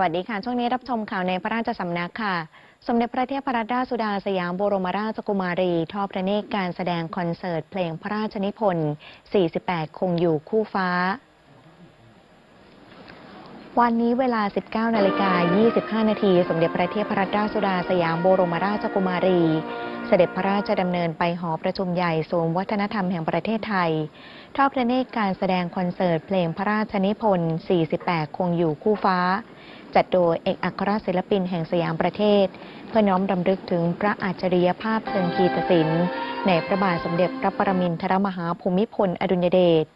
วัสดีค่ะ ช่วงนี้รับชมข่าวในพระราชสำนักค่ะ สมเด็จพระเทพรัตนราชสุดาสยามบรมราชกุมารี ทอดพระเนตรการแสดงคอนเสิร์ตเพลงพระราชนิพนธ์ 48 คงอยู่คู่ฟ้า วันนี้เวลา 19 นาฬิกา 25 นาที สมเด็จพระเทพรัตนราชสุดาสยามบรมราชกุมารีเสด็จพระราชดำเนินไปหอประชุมใหญ่ศูนย์วัฒนธรรมแห่งประเทศไทย ทอดพระเนตรการแสดงคอนเสิร์ตเพลงพระราชนิพนธ์ 48 คงอยู่คู่ฟ้า จัดโดยเอกอัครศิลปินแห่งสยามประเทศ เพื่อน้อมรำลึกถึงพระอัจฉริยภาพเชิงกีตศิลป์ในพระบาทสมเด็จพระปรมินทรมหาภูมิพลอดุลยเดช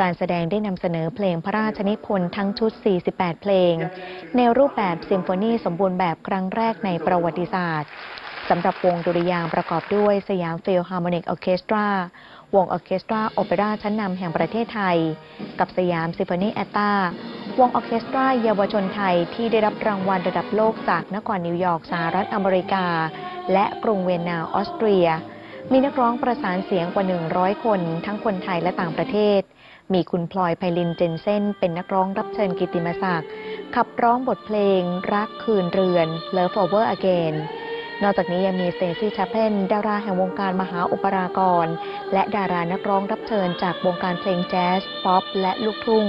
การแสดงได้นำเสนอเพลงพระราชนิพนธ์ทั้งชุด 48 เพลง ในรูปแบบซิมโฟนีสมบูรณ์แบบครั้งแรกในประวัติศาสตร์สำหรับวงดุริยางประกอบด้วยสยามฟิลฮาร์โมนิกออเคสตราวงออเคสตราโอเปร่าชั้นนำแห่งประเทศไทย กับสยามซิมโฟนีแอตตา วงออเคสตราเยาวชนไทยที่ได้รับรางวัลระดับโลกจากนครนิวยอร์กสหรัฐอเมริกา และกรุงเวียนนาออสเตรีย มีนักร้องประสานเสียงกว่า 100 คน ทั้งคนไทยและต่างประเทศ มีคุณพลอยไพลินเจนเซนเป็นนักร้องรับเชิญกิตติมศักดิ์ขับร้องบทเพลง รักคืนเรือน Love Over Again นอกจากนี้ยังมีสเตซี่ชาเพนดาราแห่งวงการมหาอุปรากร และดารานักร้องรับเชิญจากวงการเพลงแจ๊ส ป๊อป และลูกทุ่ง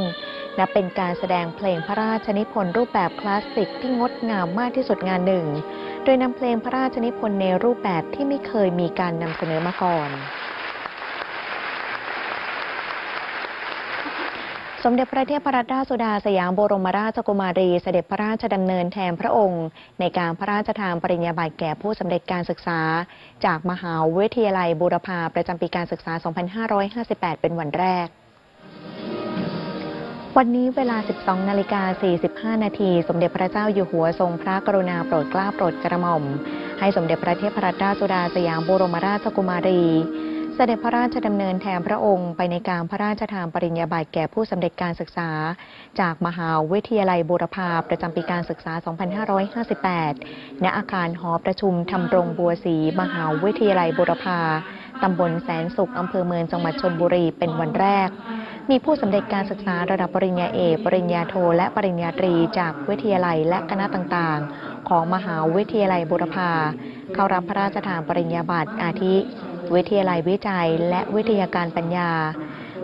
นับเป็นการแสดงเพลงพระราชนิพนธ์รูปแบบคลาสสิกที่งดงามมากที่สุดงานหนึ่ง โดยนำเพลงพระราชนิพนธ์ในรูปแบบที่ไม่เคยมีการนำเสนอมาก่อนสมเด็จพระเทพรัตนราชสุดาสยามบรมราชกุมารีเสด็จพระราชดำเนินแทนพระองค์ ในการพระราชทานปริญญาบัตรแก่ผู้สำเร็จการศึกษา จากมหาวิทยาลัยบูรพาประจำปีการศึกษา 2558 เป็นวันแรก วันนี้เวลา 12 นาฬิกา 45 นาที สมเด็จพระเจ้าอยู่หัวทรงพระกรุณาโปรดเกล้าโปรดกระหม่อม ให้สมเด็จพระเทพรัตนราชสุดาสยามบรมราชกุมารี เสด็จพระราชดำเนินแทนพระองค์ไปในการพระราชทานปริญญาบัตรแก่ผู้สำเร็จการศึกษา จากมหาวิทยาลัยบูรพาประจำปีการศึกษา 2558 ณ อาคารหอประชุมทำรงบัวศรีมหาวิทยาลัยบูรพา ตำบลแสนสุขอำเภอเมืองจังหวัดชนบุรีเป็นวันแรก มีผู้สำเร็จการศึกษาระดับปริญญาเอก ปริญญาโท และปริญญาตรีจากวิทยาลัยและคณะต่างๆ ของมหาวิทยาลัยบูรพาเข้ารับพระราชทานปริญญาบัตรอาทิ วิทยาลัยวิจัย และวิทยาการปัญญา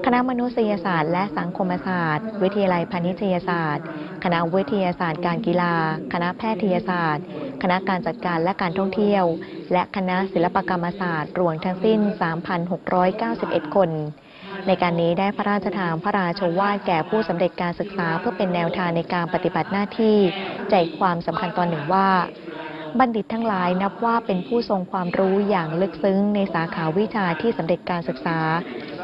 คณะมนุษยศาสตร์ และสังคมศาสตร์ วิทยาลัยพาณิชยศาสตร์ คณะวิทยาศาสตร์การกีฬา คณะแพทยศาสตร์ คณะการจัดการและการท่องเที่ยว และคณะศิลปกรรมศาสตร์รวมทั้งสิ้น 3,691 คน ในการนี้ได้พระราชทานพระราชวาทแก่ผู้สำเร็จการศึกษาเพื่อเป็นแนวทางในการปฏิบัติหน้าที่ใจความสำคัญตอนหนึ่งว่าบัณฑิตทั้งหลายนับว่าเป็นผู้ทรงความรู้อย่างลึกซึ้งในสาขาวิชาที่สำเร็จการศึกษา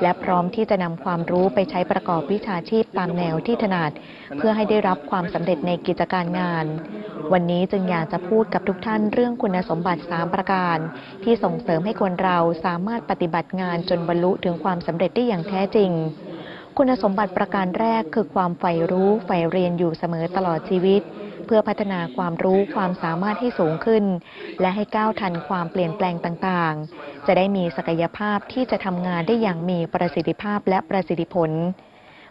และพร้อมที่จะนำความรู้ไปใช้ประกอบวิชาชีพตามแนวที่ถนัด เพื่อให้ได้รับความสำเร็จในกิจการงาน วันนี้จึงอยากจะพูดกับทุกท่านเรื่องคุณสมบัติ 3 ประการ ที่ส่งเสริมให้คนเราสามารถปฏิบัติงานจนบรรลุถึงความสำเร็จได้อย่างแท้จริงคุณสมบัติประการแรกคือความใฝ่รู้ใฝ่เรียนอยู่เสมอตลอดชีวิต เพื่อพัฒนาความรู้ความสามารถให้สูงขึ้น และให้ก้าวทันความเปลี่ยนแปลงต่างๆ จะได้มีศักยภาพที่จะทำงานได้อย่างมีประสิทธิภาพและประสิทธิผล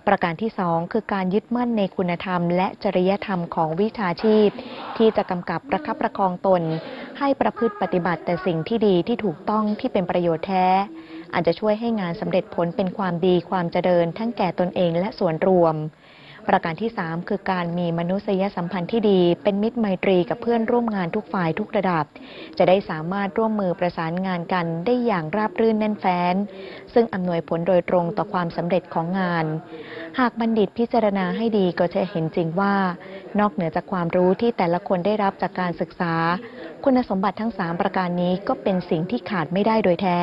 ประการที่สองคือการยึดมั่นในคุณธรรม และจริยธรรมของวิชาชีพ ที่จะกำกับประคับประคองตน ให้ประพฤติปฏิบัติแต่สิ่งที่ดีที่ถูกต้องที่เป็นประโยชน์แท้อาจจะช่วยให้งานสำเร็จผลเป็นความดีความเจริญทั้งแก่ตนเองและส่วนรวม ประการที่ 3 คือการมีมนุษยสัมพันธ์ที่ดี เป็นมิตรไมตรีกับเพื่อนร่วมงานทุกฝ่ายทุกระดับ จะได้สามารถร่วมมือประสานงานกันได้อย่างราบรื่นแน่นแฟ้น ซึ่งอำนวยผลโดยตรงต่อความสำเร็จของงาน หากบัณฑิตพิจารณาให้ดีก็จะเห็นจริงว่า นอกเหนือจากความรู้ที่แต่ละคนได้รับจากการศึกษา คุณสมบัติทั้ง 3 ประการนี้ก็เป็นสิ่งที่ขาดไม่ได้โดยแท้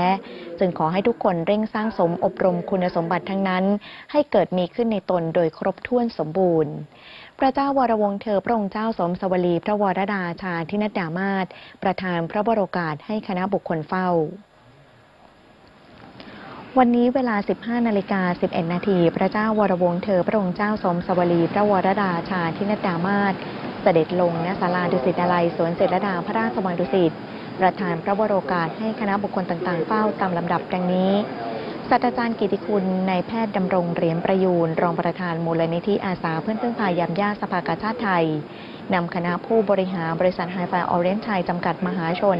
จึงขอให้ทุกคนเร่งสร้างสมอบรมคุณสมบัติทั้งนั้น ให้เกิดมีขึ้นในตนโดยครบถ้วนสมบูรณ์ พระเจ้าวรวงเธอพระองค์เจ้าสมสวลีพระวรดาชาธินดามาศประธานพระบรกาศให้คณะบุคคลเฝ้าวันนี้เวลา 15 นาฬิกา 11 นาที พระเจ้าวรวงเธอ พระองค์เจ้าสมสวลี พระวรดาชาธินดามาศ เสด็จลงณศาลาดุสิตนาลัยสวนเสรดาพระราชวังดุสิตประธานพระวโรกาสให้คณะบุคคลต่างๆ เฝ้าตามลำดับดังนี้ศาสตราจารย์กิติคุณนายแพทย์ดำรงเหรียญประยูนรองประธานมูลนิธิอาสาเพื่อนพึ่งพายามยากสภากาชาติไทย นำคณะผู้บริหารบริษัทไฮไฟออเรนจ์ไทยจำกัดมหาชน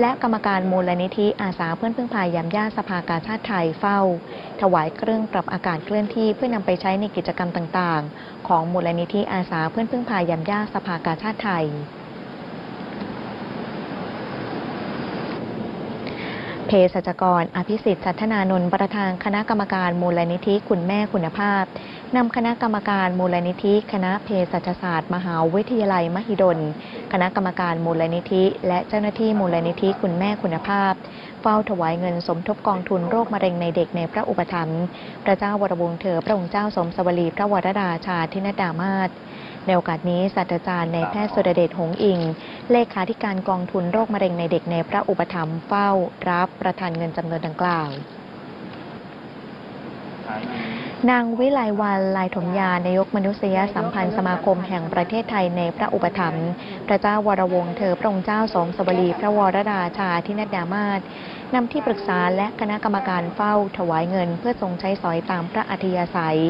และกรรมการมูลนิธิอาสาเพื่อนพึ่งพายยามย่าสภากาชาติไทยเฝ้า ถวายเครื่องปรับอากาศเคลื่อนที่เพื่อนำไปใช้ในกิจกรรมต่างๆ ของมูลนิธิอาสาเพื่อนพึ่งพายยามย่าสภากาชาติไทยเภสัชกร อภิสิทธิ์สัทนานนท์ประธานคณะกรรมการมูลนิธิคุณแม่คุณภาพ นำคณะกรรมการมูลนิธิ คณะเภสัชศาสตร์ มหาวิทยาลัยมหิดล คณะกรรมการมูลนิธิ และเจ้าหน้าที่มูลนิธิคุณแม่คุณภาพ เฝ้าถวายเงินสมทบกองทุนโรคมะเร็งในเด็กในพระอุปถัมภ์พระเจ้าวรวงเธอพระองค์เจ้าสมสวลีพระวรราชาธินดามาศในโอกาสนี้ศาสตราจารย์ในายแพทย์สุรเดชหงอิง เลขาธิการกองทุนโรคมะเร็งในเด็กในพระอุปถัมภ์เฝ้ารับประทานเงินจำนวนดังกล่าว นางวิไลวันลายถมยานายกมนุษยสัมพันธ์สมาคมแห่งประเทศไทยในพระอุปถัมภ์พระเจ้าวรวงศ์เธอพระองค์เจ้าสมสวลีพระวรราชาธินดามาศนำที่ปรึกษาและคณะกรรมการเฝ้าถวายเงิน เพื่อทรงใช้สอยตามพระอัธยาศัย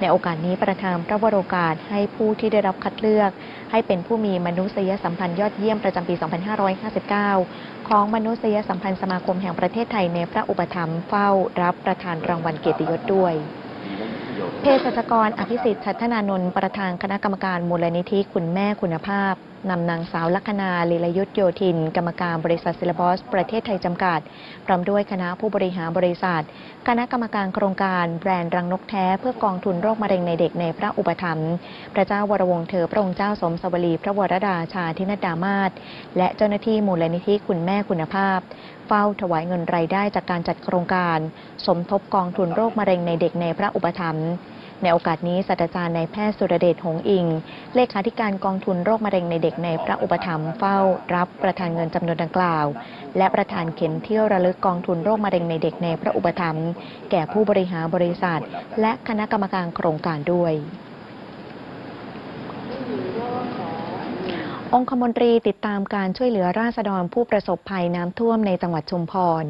ในโอกาสนี้ประทานพระวโรกาสให้ผู้ที่ได้รับคัดเลือก ให้เป็นผู้มีมนุษยสัมพันธ์ยอดเยี่ยมประจำปี 2559 ของมนุษยสัมพันธ์สมาคมแห่งประเทศไทยในพระอุปถัมภ์เฝ้ารับประทานรางวัลเกียรติยศด้วย เภสัชกรอภิสิทธิ์ชัฒนานนท์ประธานคณะกรรมการมูลนิธิคุณแม่คุณภาพ นำนางสาวลัคนาลีลยุทธโยธิน กรรมการบริษัทซิลบอส ประเทศไทยจำกัด พร้อมด้วยคณะผู้บริหารบริษัท คณะกรรมการโครงการแบรนด์รังนกแท้เพื่อกองทุนโรคมะเร็งในเด็กในพระอุปถัมภ์พระเจ้าวรวงศ์เธอพระองค์เจ้าสมสวลีพระวรราชาธินดามาศและเจ้าหน้าที่มูลนิธิคุณแม่คุณภาพ เฝ้าถวายเงินรายได้จากการจัดโครงการ สมทบกองทุนโรคมะเร็งในเด็กในพระอุปถัมภ์ ในโอกาสนี้ศาสตราจารย์นายแพทย์สุรเดชหงอิง เลขาธิการกองทุนโรคมะเร็งในเด็กในพระอุปถัมภ์เฝ้ารับประทานเงินจำนวนดังกล่าว และประทานเข็มเที่ยวระลึกกองทุนโรคมะเร็งในเด็กในพระอุปถัมภ์แก่ผู้บริหารบริษัท และคณะกรรมการโครงการด้วยองคมนตรีติดตามการช่วยเหลือราษฎรผู้ประสบภัยน้ำท่วมในจังหวัดชุมพร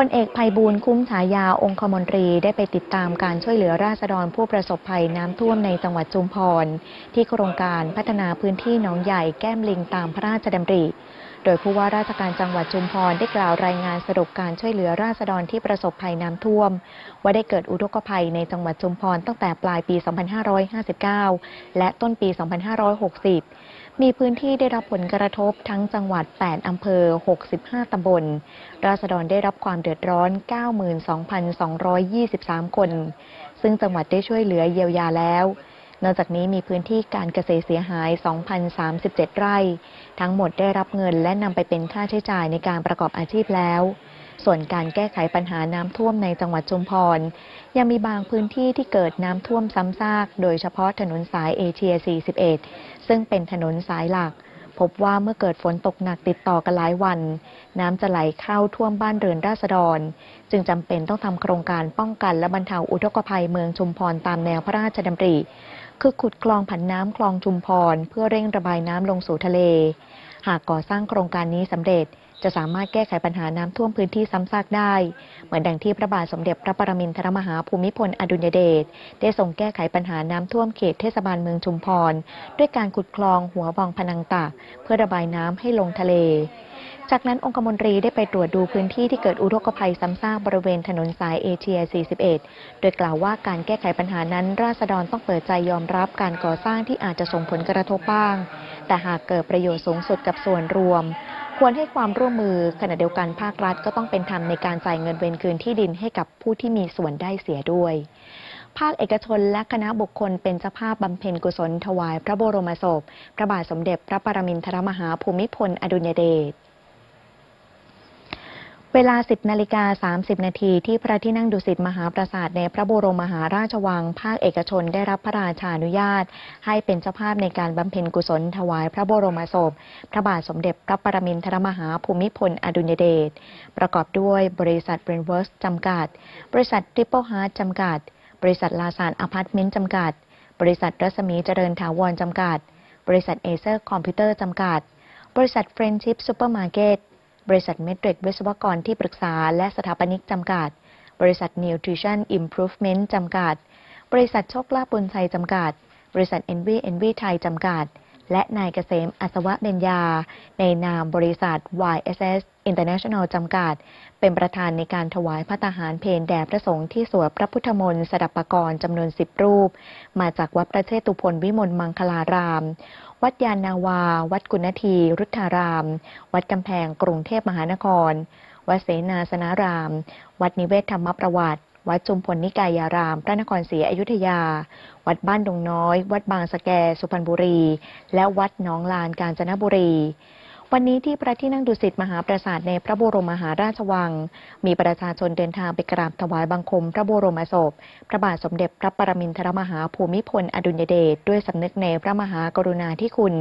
พลเอกภัยบูลคุ้มฉายาองคมนตรีได้ไปติดตามการช่วยเหลือราษฎรผู้ประสบภัยน้ำท่วมในจังหวัดชุมพร ที่โครงการพัฒนาพื้นที่หนองใหญ่แก้มลิงตามพระราชดำริ โดยผู้ว่าราชการจังหวัดชุมพรได้กล่าวรายงานสรุปการช่วยเหลือราษฎรที่ประสบภัยน้ำท่วม ว่าได้เกิดอุทกภัยในจังหวัดชุมพรตั้งแต่ปลายปี 2559 และต้นปี 2560 มีพื้นที่ได้รับผลกระทบทั้งจังหวัด 8 อำเภอ 65 ตำบล ราษฎรได้รับความเดือดร้อน 92,223 คน ซึ่งจังหวัดได้ช่วยเหลือเยียวยาแล้ว นอกจากนี้มีพื้นที่การเกษตรเสียหาย 2,037 ไร่ ทั้งหมดได้รับเงินและนำไปเป็นค่าใช้จ่ายในการประกอบอาชีพแล้ว ส่วนการแก้ไขปัญหาน้ำท่วมในจังหวัดชุมพร ยังมีบางพื้นที่ที่เกิดน้ำท่วมซ้ำซาก โดยเฉพาะถนนสายเอเชีย 41 ซึ่งเป็นถนนสายหลัก พบว่าเมื่อเกิดฝนตกหนักติดต่อกันหลายวัน น้ำจะไหลเข้าท่วมบ้านเรือนราษฎร จึงจำเป็นต้องทำโครงการป้องกันและบรรเทาอุทกภัยเมืองชุมพรตามแนวพระราชดำริ คือขุดคลองผันน้ำคลองชุมพร เพื่อเร่งระบายน้ำลงสู่ทะเล หากก่อสร้างโครงการนี้สำเร็จ จะสามารถแก้ไขปัญหาน้ำท่วมพื้นที่ซ้ำซากได้ เหมือนดังที่พระบาทสมเด็จพระปรมินทรมหาภูมิพลอดุลยเดชได้ทรงแก้ไขปัญหาน้ำท่วมเขตเทศบาลเมืองชุมพร ด้วยการขุดคลองหัววังพนังตากเพื่อระบายน้ำให้ลงทะเลจากนั้นองคมนตรีได้ไปตรวจดูพื้นที่ที่เกิดอุทกภัยซ้ำซากบริเวณถนนสายเอเชีย 41 โดยกล่าวว่าการแก้ไขปัญหานั้น ราษฎรต้องเปิดใจยอมรับการก่อสร้างที่อาจจะส่งผลกระทบบ้าง แต่หากเกิดประโยชน์สูงสุดกับส่วนรวม ควรให้ความร่วมมือขณะเดียวกันภาครัฐก็ต้องเป็นธรรมในการจ่ายเงินเวนคืนที่ดินให้กับผู้ที่มีส่วนได้เสียด้วย ภาคเอกชนและคณะบุคคลเป็นเจ้าภาพบำเพ็ญกุศลถวายพระบรมศพ พระบาทสมเด็จพระปรมินทรมหาภูมิพลอดุลยเดช เวลา 10นาฬิกา30 นาทีที่พระที่นั่งดุสิตมหาปราสาทในพระบรมมหาราชวัง ภาคเอกชนได้รับพระราชานุญาต ให้เป็นเจ้าภาพในการบำเพ็ญกุศลถวายพระบรมศพ พระบาทสมเด็จพระปรมินทรมหาภูมิพลอดุลยเดช ประกอบด้วยบริษัทเบรนเวิร์สจำกัด บริษัททริปเปิลฮาร์ดจำกัด บริษัทลาซานอพาร์ตเมนต์จำกัด บริษัทรัศมีเจริญถาวรจำกัด บริษัทเอเซอร์คอมพิวเตอร์จำกัด บริษัทเฟรนชิพซูเปอร์มาร์เก็ต บริษัทเมตริกวิศวกรที่ปรึกษาและสถาปนิกจำกัด บริษัท Nutrition Improvement จำกัด บริษัทโชคลาภบุญชัยจำกัด บริษัท NV NV ไทยจำกัด และนายเกษมอัศวะเบญญา ในนามบริษัท YSS International จำกัด เป็นประธานในการถวายพระตาหารเพนแด่พระสงฆ์ที่สวดพระพุทธมนต์สดับปกรณ์จำนวนสิบรูป มาจากวัดพระเชตุพนวิมลมังคลาราม วัดยานนาวา วัดกุณทีรุทธาราม วัดกำแพงกรุงเทพมหานคร วัดเสนาสนาราม วัดนิเวศธรรมประวัติ วัดจุมพลนิกายาราม พระนครศรีอยุธยา วัดบ้านดงน้อย วัดบางสะแก สุพรรณบุรี และวัดหนองลานกาญจนบุรี วันนี้ที่พระที่นั่งดุสิตมหาปราสาทในพระบรมมหาราชวัง มีประชาชนเดินทางไปกราบถวายบังคม พระบรมศพ พระบาทสมเด็จพระปรมินทรมหาภูมิพลอดุลยเดชด้วยสำนึกในพระมหากรุณาธิคุณ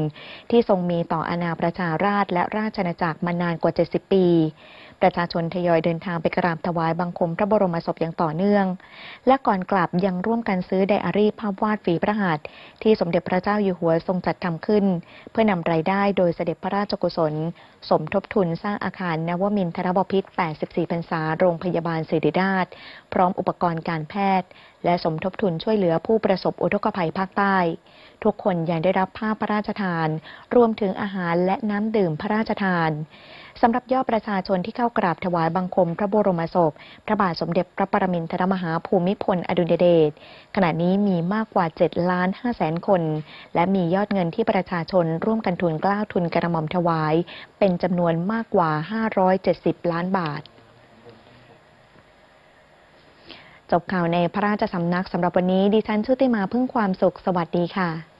ที่ทรงมีต่ออาณาประชาราษฎร์และราชอาณาจักรมานานกว่า 70 ปี ประชาชนทยอยเดินทางไปกราบถวายบังคมพระบรมศพอย่างต่อเนื่อง และก่อนกลับยังร่วมกันซื้อไดอารี่ภาพวาดฝีพระหัตถ์ที่สมเด็จพระเจ้าอยู่หัวทรงจัดทำขึ้น เพื่อนำรายได้โดยเสด็จพระราชกุศล สมทบทุนสร้างอาคารนวมินทรบพิษ 84 พรรษาโรงพยาบาลศิริราช พร้อมอุปกรณ์การแพทย์ และสมทบทุนช่วยเหลือผู้ประสบอุทกภัยภาคใต้ ทุกคนยังได้รับผ้าพระราชทาน รวมถึงอาหารและน้ำดื่มพระราชทาน สำหรับยอดประชาชนที่เข้ากราบถวายบังคมพระบรมศพ พระบาทสมเด็จพระปรมินทรมหาภูมิพลอดุลยเดชขณะนี้มีมากกว่า7ล้าน5แสนคน และมียอดเงินที่ประชาชนร่วมกันทุนกล้าทุนกระหม่อมถวาย เป็นจำนวนมากกว่า 570 ล้านบาทจบข่าวในพระราชสำนักสำหรับวันนี้ดิฉันชุติมาพึ่งความสุขสวัสดีค่ะ